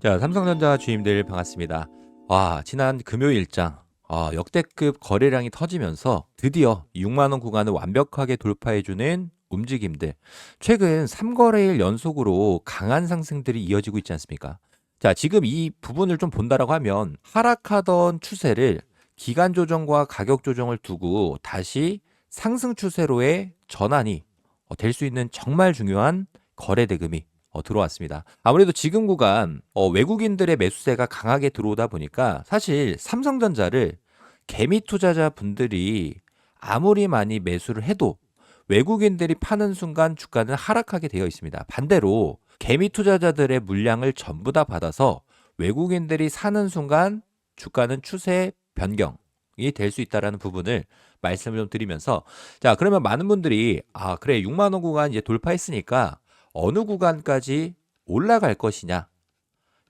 자, 삼성전자 주임들 반갑습니다. 와, 지난 금요일장 아, 역대급 거래량이 터지면서 드디어 6만 원 구간을 완벽하게 돌파해주는 움직임들. 최근 3거래일 연속으로 강한 상승들이 이어지고 있지 않습니까? 자, 지금 이 부분을 좀 본다라고 하면 하락하던 추세를 기간 조정과 가격 조정을 두고 다시 상승 추세로의 전환이 어, 될수 있는 정말 중요한 거래 대금이 어, 들어왔습니다. 아무래도 지금 구간 어, 외국인들의 매수세가 강하게 들어오다 보니까 사실 삼성전자를 개미 투자자 분들이 아무리 많이 매수를 해도 외국인들이 파는 순간 주가는 하락하게 되어 있습니다. 반대로 개미 투자자들의 물량을 전부 다 받아서 외국인들이 사는 순간 주가는 추세 변경이 될 수 있다라는 부분을 말씀을 좀 드리면서 자 그러면 많은 분들이 아 그래 6만 원 구간 이제 돌파했으니까 어느 구간까지 올라갈 것이냐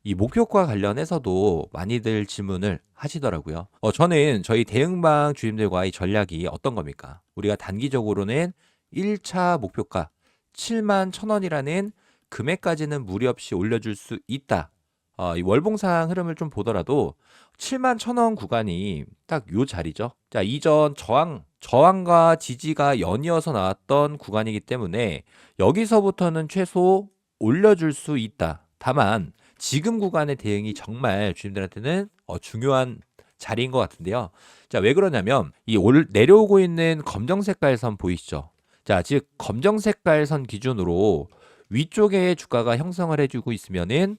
이 목표과 관련해서도 많이들 질문을 하시더라고요. 어, 저는 저희 대응방 주임들과의 전략이 어떤 겁니까? 우리가 단기적으로는 1차 목표가 7만 1,000원이라는 금액까지는 무리 없이 올려줄 수 있다. 어, 이 월봉상 흐름을 좀 보더라도 7만 1,000원 구간이 딱 요 자리죠. 자, 이전 저항, 저항과 지지가 연이어서 나왔던 구간이기 때문에 여기서부터는 최소 올려줄 수 있다. 다만 지금 구간의 대응이 정말 주님들한테는 어, 중요한 자리인 것 같은데요. 자, 왜 그러냐면 이 올, 내려오고 있는 검정 색깔 선 보이시죠? 자, 즉 검정 색깔 선 기준으로 위쪽에 주가가 형성을 해주고 있으면은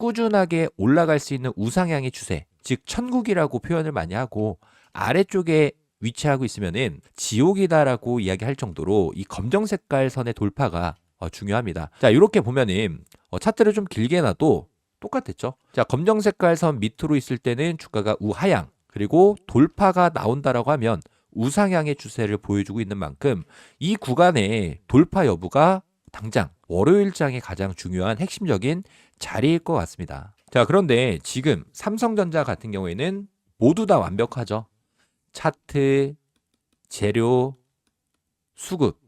꾸준하게 올라갈 수 있는 우상향의 추세, 즉 천국이라고 표현을 많이 하고 아래쪽에 위치하고 있으면은 지옥이다라고 이야기할 정도로 이 검정 색깔 선의 돌파가 어, 중요합니다. 자, 이렇게 보면은 어, 차트를 좀 길게 놔도 똑같았죠. 자, 검정 색깔 선 밑으로 있을 때는 주가가 우하향, 그리고 돌파가 나온다라고 하면 우상향의 추세를 보여주고 있는 만큼 이 구간의 돌파 여부가 당장 월요일장의 가장 중요한 핵심적인 자리일 것 같습니다. 자, 그런데 지금 삼성전자 같은 경우에는 모두 다 완벽하죠. 차트, 재료, 수급.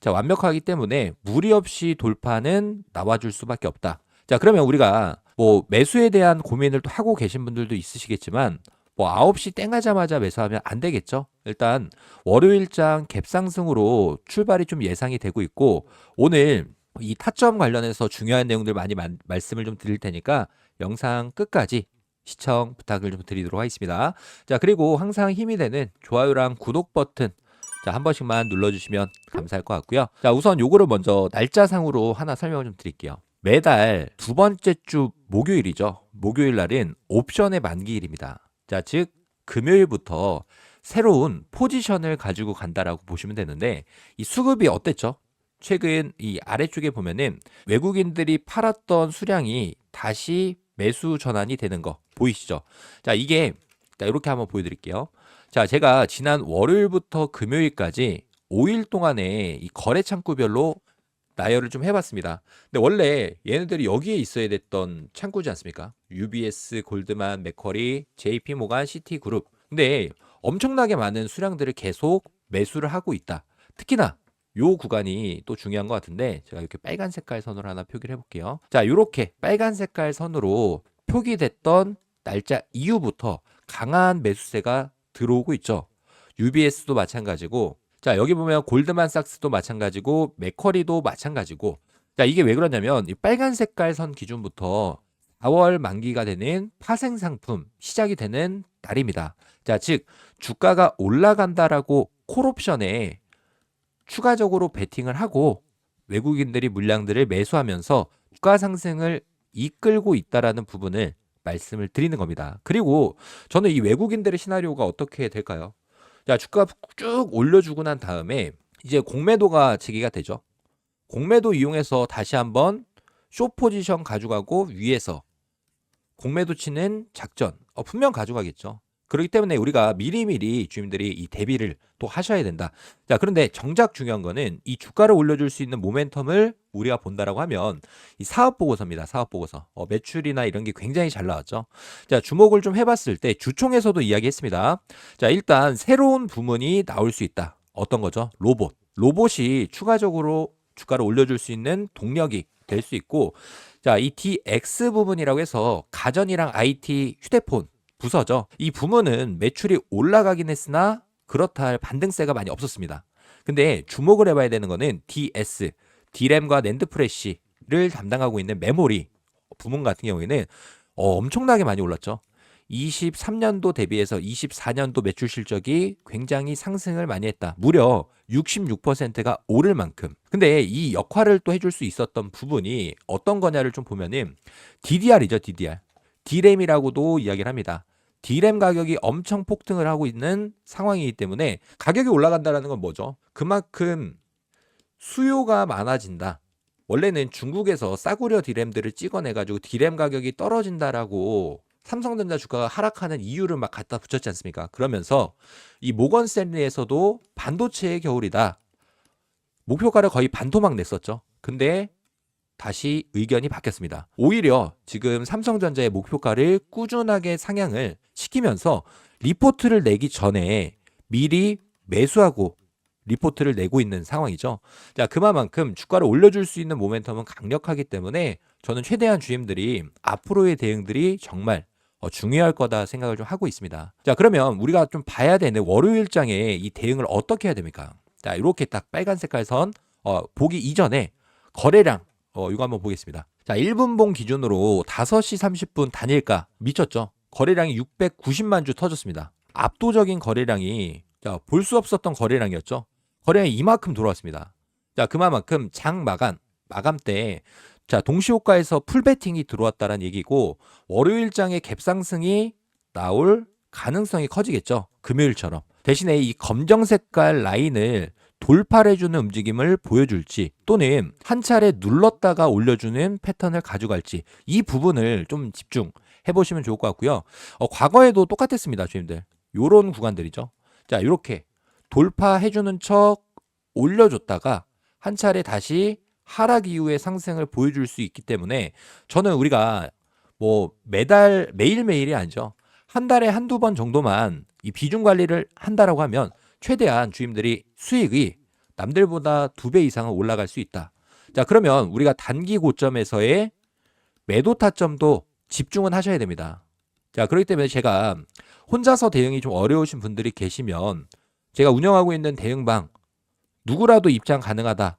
자, 완벽하기 때문에 무리 없이 돌파는 나와줄 수밖에 없다. 자, 그러면 우리가 뭐 매수에 대한 고민을 또 하고 계신 분들도 있으시겠지만 뭐 9시 땡하자마자 매수하면 안 되겠죠. 일단 월요일장 갭상승으로 출발이 좀 예상이 되고 있고 오늘 이 타점 관련해서 중요한 내용들 많이 만- 말씀을 좀 드릴 테니까 영상 끝까지 시청 부탁을 좀 드리도록 하겠습니다. 자, 그리고 항상 힘이 되는 좋아요랑 구독 버튼 자, 한 번씩만 눌러주시면 감사할 것 같고요. 자, 우선 요거를 먼저 날짜상으로 하나 설명을 좀 드릴게요. 매달 두 번째 주 목요일이죠. 목요일 날은 옵션의 만기일입니다. 자, 즉 금요일부터 새로운 포지션을 가지고 간다라고 보시면 되는데 이 수급이 어땠죠? 최근 이 아래쪽에 보면은 외국인들이 팔았던 수량이 다시 매수 전환이 되는 거 보이시죠? 자, 이게 자, 이렇게 한번 보여드릴게요. 자, 제가 지난 월요일부터 금요일까지 5일 동안에 이 거래 창구별로 나열을 좀 해봤습니다. 근데 원래 얘네들이 여기에 있어야 됐던 창구지 않습니까? UBS, 골드만, 맥커리, JP 모간, 시티 그룹. 근데 엄청나게 많은 수량들을 계속 매수를 하고 있다. 특히나 요 구간이 또 중요한 것 같은데 제가 이렇게 빨간 색깔 선으로 하나 표기를 해볼게요. 자, 이렇게 빨간 색깔 선으로 표기됐던 날짜 이후부터 강한 매수세가 들어오고 있죠. UBS도 마찬가지고 자, 여기 보면 골드만삭스도 마찬가지고 맥커리도 마찬가지고 자, 이게 왜 그러냐면 이 빨간 색깔 선 기준부터 4월 만기가 되는 파생 상품 시작이 되는 날입니다. 자, 즉 주가가 올라간다라고 콜옵션에 추가적으로 베팅을 하고 외국인들이 물량들을 매수하면서 주가 상승을 이끌고 있다라는 부분을 말씀을 드리는 겁니다. 그리고 저는 이 외국인들의 시나리오가 어떻게 될까요? 자, 주가 쭉 올려주고 난 다음에 이제 공매도가 제기가 되죠. 공매도 이용해서 다시 한번 쇼 포지션 가져가고 위에서 공매도 치는 작전 어, 분명 가져가겠죠. 그렇기 때문에 우리가 미리미리 주민들이 이 대비를 또 하셔야 된다. 자, 그런데 정작 중요한 거는 이 주가를 올려줄 수 있는 모멘텀을 우리가 본다라고 하면 이 사업 보고서입니다. 사업 보고서. 어, 매출이나 이런 게 굉장히 잘 나왔죠. 자, 주목을 좀 해봤을 때 주총에서도 이야기했습니다. 자, 일단 새로운 부문이 나올 수 있다. 어떤 거죠? 로봇. 로봇이 추가적으로 주가를 올려줄 수 있는 동력이 될 수 있고 자, 이 DX 부분이라고 해서 가전이랑 IT 휴대폰 부서죠. 이 부문은 매출이 올라가긴 했으나 그렇다 할 반등세가 많이 없었습니다. 근데 주목을 해봐야 되는 거는 DS, D램과 낸드 프레시를 담당하고 있는 메모리 부문 같은 경우에는 어, 엄청나게 많이 올랐죠. 23년도 대비해서 24년도 매출 실적이 굉장히 상승을 많이 했다. 무려 66%가 오를 만큼. 근데 이 역할을 또 해줄 수 있었던 부분이 어떤 거냐를 좀 보면은 DDR이죠, DDR. D램이라고도 이야기를 합니다. D램 가격이 엄청 폭등을 하고 있는 상황이기 때문에 가격이 올라간다라는 건 뭐죠? 그만큼 수요가 많아진다. 원래는 중국에서 싸구려 D램들을 찍어내가지고 D램 가격이 떨어진다라고 삼성전자 주가가 하락하는 이유를 막 갖다 붙였지 않습니까? 그러면서 이 모건 스탠리에서도 반도체의 겨울이다. 목표가를 거의 반토막 냈었죠. 근데 다시 의견이 바뀌었습니다. 오히려 지금 삼성전자의 목표가를 꾸준하게 상향을 시키면서 리포트를 내기 전에 미리 매수하고 리포트를 내고 있는 상황이죠. 자, 그만큼 주가를 올려줄 수 있는 모멘텀은 강력하기 때문에 저는 최대한 주임들이 앞으로의 대응들이 정말 어, 중요할 거다 생각을 좀 하고 있습니다. 자, 그러면 우리가 좀 봐야 되는 월요일장에 이 대응을 어떻게 해야 됩니까? 자, 이렇게 딱 빨간 색깔 선 어, 보기 이전에 거래량 어, 이거 한번 보겠습니다. 자, 1분봉 기준으로 5시 30분 단일가 미쳤죠? 거래량이 690만 주 터졌습니다. 압도적인 거래량이 자, 볼 수 없었던 거래량이었죠. 거래량이 이만큼 들어왔습니다. 자, 그만큼 장 마감 마감 때 자, 동시호가에서 풀베팅이 들어왔다는 얘기고 월요일장의 갭상승이 나올 가능성이 커지겠죠. 금요일처럼. 대신에 이 검정 색깔 라인을 돌파해주는 움직임을 보여줄지 또는 한 차례 눌렀다가 올려주는 패턴을 가져갈지 이 부분을 좀 집중해 보시면 좋을 것 같고요. 어, 과거에도 똑같았습니다, 주님들. 요런 구간들이죠. 자, 이렇게 돌파해주는 척 올려줬다가 한 차례 다시 하락 이후의 상승을 보여줄 수 있기 때문에 저는 우리가 뭐 매달 매일매일이 아니죠. 한 달에 한두 번 정도만 이 비중 관리를 한다라고 하면 최대한 주임들이 수익이 남들보다 두 배 이상은 올라갈 수 있다. 자, 그러면 우리가 단기 고점에서의 매도 타점도 집중은 하셔야 됩니다. 자, 그렇기 때문에 제가 혼자서 대응이 좀 어려우신 분들이 계시면 제가 운영하고 있는 대응방 누구라도 입장 가능하다.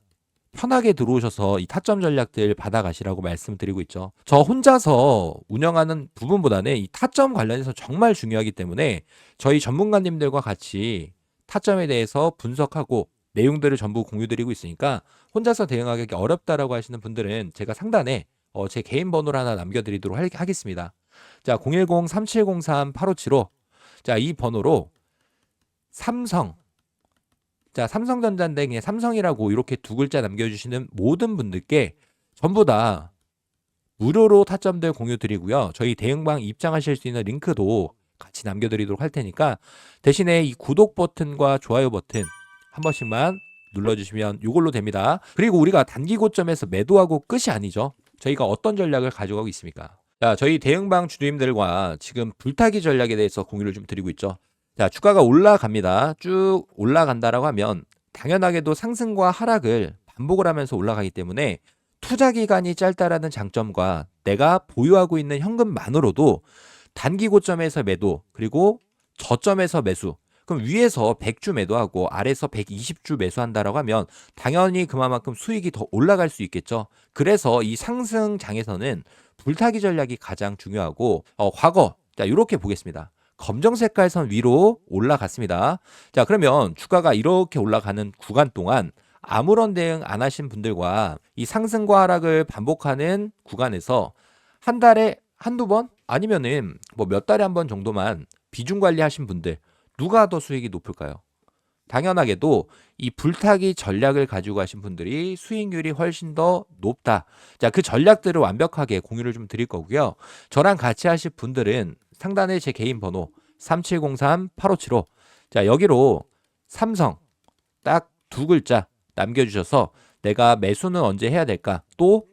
편하게 들어오셔서 이 타점 전략들 받아가시라고 말씀드리고 있죠. 저 혼자서 운영하는 부분보다는 이 타점 관련해서 정말 중요하기 때문에 저희 전문가님들과 같이 타점에 대해서 분석하고 내용들을 전부 공유드리고 있으니까 혼자서 대응하기 어렵다라고 하시는 분들은 제가 상단에 어, 제 개인 번호를 하나 남겨드리도록 할- 하겠습니다. 자, 010-3703-8575. 자, 이 번호로 삼성. 자, 삼성전자인데 그냥 삼성이라고 이렇게 두 글자 남겨주시는 모든 분들께 전부 다 무료로 타점들 공유 드리고요. 저희 대응방 입장하실 수 있는 링크도 같이 남겨드리도록 할 테니까 대신에 이 구독 버튼과 좋아요 버튼 한 번씩만 눌러주시면 이걸로 됩니다. 그리고 우리가 단기 고점에서 매도하고 끝이 아니죠. 저희가 어떤 전략을 가져가고 있습니까? 자, 저희 대응방 주주님들과 지금 불타기 전략에 대해서 공유를 좀 드리고 있죠. 자, 주가가 올라갑니다. 쭉 올라간다라고 하면 당연하게도 상승과 하락을 반복을 하면서 올라가기 때문에 투자 기간이 짧다라는 장점과 내가 보유하고 있는 현금만으로도 단기 고점에서 매도 그리고 저점에서 매수 그럼 위에서 100주 매도하고 아래에서 120주 매수한다라고 하면 당연히 그만큼 수익이 더 올라갈 수 있겠죠. 그래서 이 상승장에서는 불타기 전략이 가장 중요하고 어, 과거 자 이렇게 보겠습니다. 검정 색깔 선 위로 올라갔습니다. 자 그러면 주가가 이렇게 올라가는 구간 동안 아무런 대응 안 하신 분들과 이 상승과 하락을 반복하는 구간에서 한 달에 한두 번 아니면은 뭐 몇 달에 한 번 정도만 비중 관리하신 분들 누가 더 수익이 높을까요? 당연하게도 이 불타기 전략을 가지고 가신 분들이 수익률이 훨씬 더 높다. 자, 그 전략들을 완벽하게 공유를 좀 드릴 거고요. 저랑 같이 하실 분들은 상단에 제 개인 번호 3703-8575. 자, 여기로 삼성 딱 두 글자 남겨주셔서 내가 매수는 언제 해야 될까? 또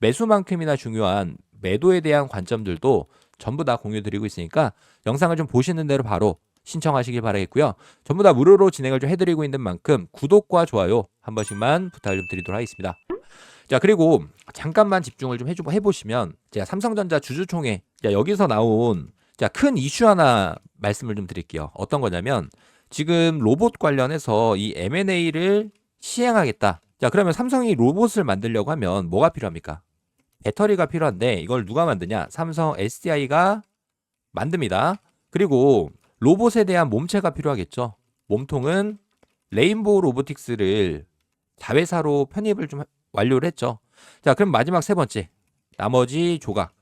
매수만큼이나 중요한 매도에 대한 관점들도 전부 다 공유 드리고 있으니까 영상을 좀 보시는 대로 바로 신청하시길 바라겠고요. 전부 다 무료로 진행을 좀 해드리고 있는 만큼 구독과 좋아요 한 번씩만 부탁을 좀 드리도록 하겠습니다. 자, 그리고 잠깐만 집중을 좀 해주, 해보시면 제가 삼성전자 주주총회 자, 여기서 나온 자, 큰 이슈 하나 말씀을 좀 드릴게요. 어떤 거냐면 지금 로봇 관련해서 이 M&A를 시행하겠다. 자, 그러면 삼성이 로봇을 만들려고 하면 뭐가 필요합니까? 배터리가 필요한데 이걸 누가 만드냐? 삼성 SDI가 만듭니다. 그리고 로봇에 대한 몸체가 필요하겠죠. 몸통은 레인보우 로보틱스를 자회사로 편입을 좀 완료를 했죠. 자, 그럼 마지막 세 번째. 나머지 조각.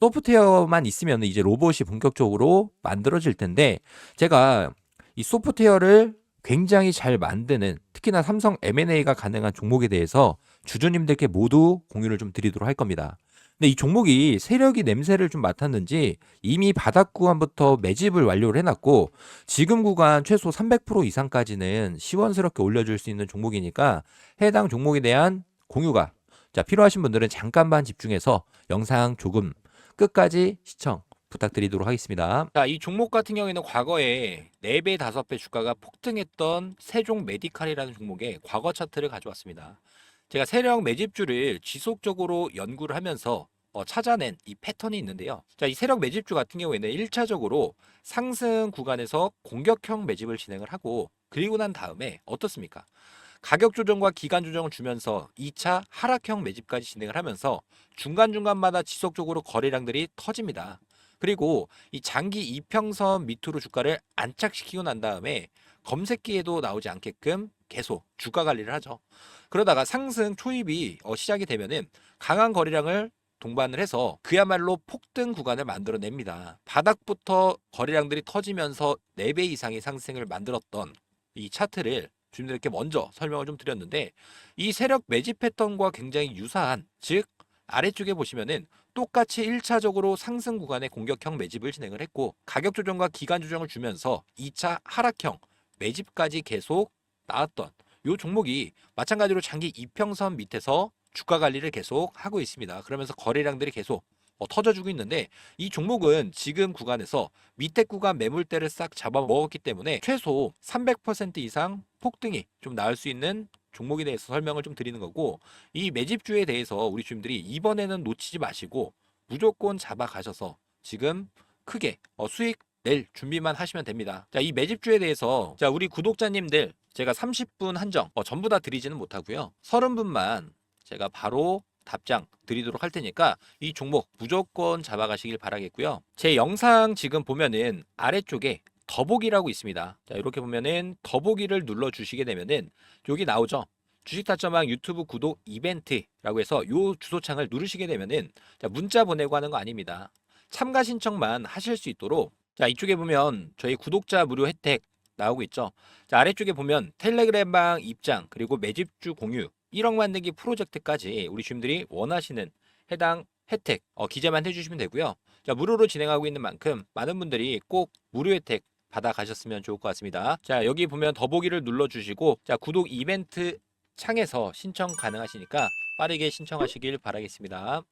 소프트웨어만 있으면 이제 로봇이 본격적으로 만들어질 텐데 제가 이 소프트웨어를 굉장히 잘 만드는 특히나 삼성 M&A가 가능한 종목에 대해서 주주님들께 모두 공유를 좀 드리도록 할 겁니다. 근데 이 종목이 세력이 냄새를 좀 맡았는지 이미 바닥 구간부터 매집을 완료를 해놨고 지금 구간 최소 300% 이상까지는 시원스럽게 올려줄 수 있는 종목이니까 해당 종목에 대한 공유가 자 필요하신 분들은 잠깐만 집중해서 영상 조금 끝까지 시청 부탁드리도록 하겠습니다. 자, 이 종목 같은 경우에는 과거에 4배, 5배 주가가 폭등했던 세종 메디칼이라는 종목의 과거 차트를 가져왔습니다. 제가 세력 매집주를 지속적으로 연구를 하면서 어, 찾아낸 이 패턴이 있는데요. 자, 이 세력 매집주 같은 경우에는 1차적으로 상승 구간에서 공격형 매집을 진행을 하고 그리고 난 다음에 어떻습니까? 가격 조정과 기간 조정을 주면서 2차 하락형 매집까지 진행을 하면서 중간중간마다 지속적으로 거래량들이 터집니다. 그리고 이 장기 이평선 밑으로 주가를 안착시키고 난 다음에 검색기에도 나오지 않게끔 계속 주가 관리를 하죠. 그러다가 상승 초입이 어, 시작이 되면은 강한 거래량을 동반을 해서 그야말로 폭등 구간을 만들어냅니다. 바닥부터 거래량들이 터지면서 4배 이상의 상승을 만들었던 이 차트를 주님들께 먼저 설명을 좀 드렸는데 이 세력 매집 패턴과 굉장히 유사한 즉 아래쪽에 보시면은 똑같이 1차적으로 상승 구간의 공격형 매집을 진행을 했고 가격 조정과 기간 조정을 주면서 2차 하락형 매집까지 계속 나왔던 요 종목이 마찬가지로 장기 이평선 밑에서 주가 관리를 계속 하고 있습니다. 그러면서 거래량들이 계속 어, 터져주고 있는데 이 종목은 지금 구간에서 밑에 구간 매물대를 싹 잡아먹었기 때문에 최소 300% 이상 폭등이 좀 나올 수 있는 종목에 대해서 설명을 좀 드리는 거고 이 매집주에 대해서 우리 주님들이 이번에는 놓치지 마시고 무조건 잡아가셔서 지금 크게 어, 수익 낼 준비만 하시면 됩니다. 자, 이 매집주에 대해서 자, 우리 구독자님들 제가 30분 한정 어, 전부 다 드리지는 못하고요. 30분만 제가 바로 답장 드리도록 할 테니까 이 종목 무조건 잡아가시길 바라겠고요. 제 영상 지금 보면은 아래쪽에 더보기라고 있습니다. 자, 이렇게 보면은 더보기를 눌러 주시게 되면은 여기 나오죠. 주식타점왕 유튜브 구독 이벤트라고 해서 요 주소창을 누르시게 되면은 자, 문자 보내고 하는 거 아닙니다. 참가 신청만 하실 수 있도록 자, 이쪽에 보면 저희 구독자 무료 혜택 나오고 있죠. 자, 아래쪽에 보면 텔레그램방 입장 그리고 매집주 공유 1억 만들기 프로젝트까지 우리 주님들이 원하시는 해당 혜택 어, 기재만 해주시면 되고요. 자, 무료로 진행하고 있는 만큼 많은 분들이 꼭 무료 혜택 받아 가셨으면 좋을 것 같습니다. 자, 여기 보면 더보기를 눌러 주시고 자, 구독 이벤트 창에서 신청 가능하시니까 빠르게 신청하시길 바라겠습니다.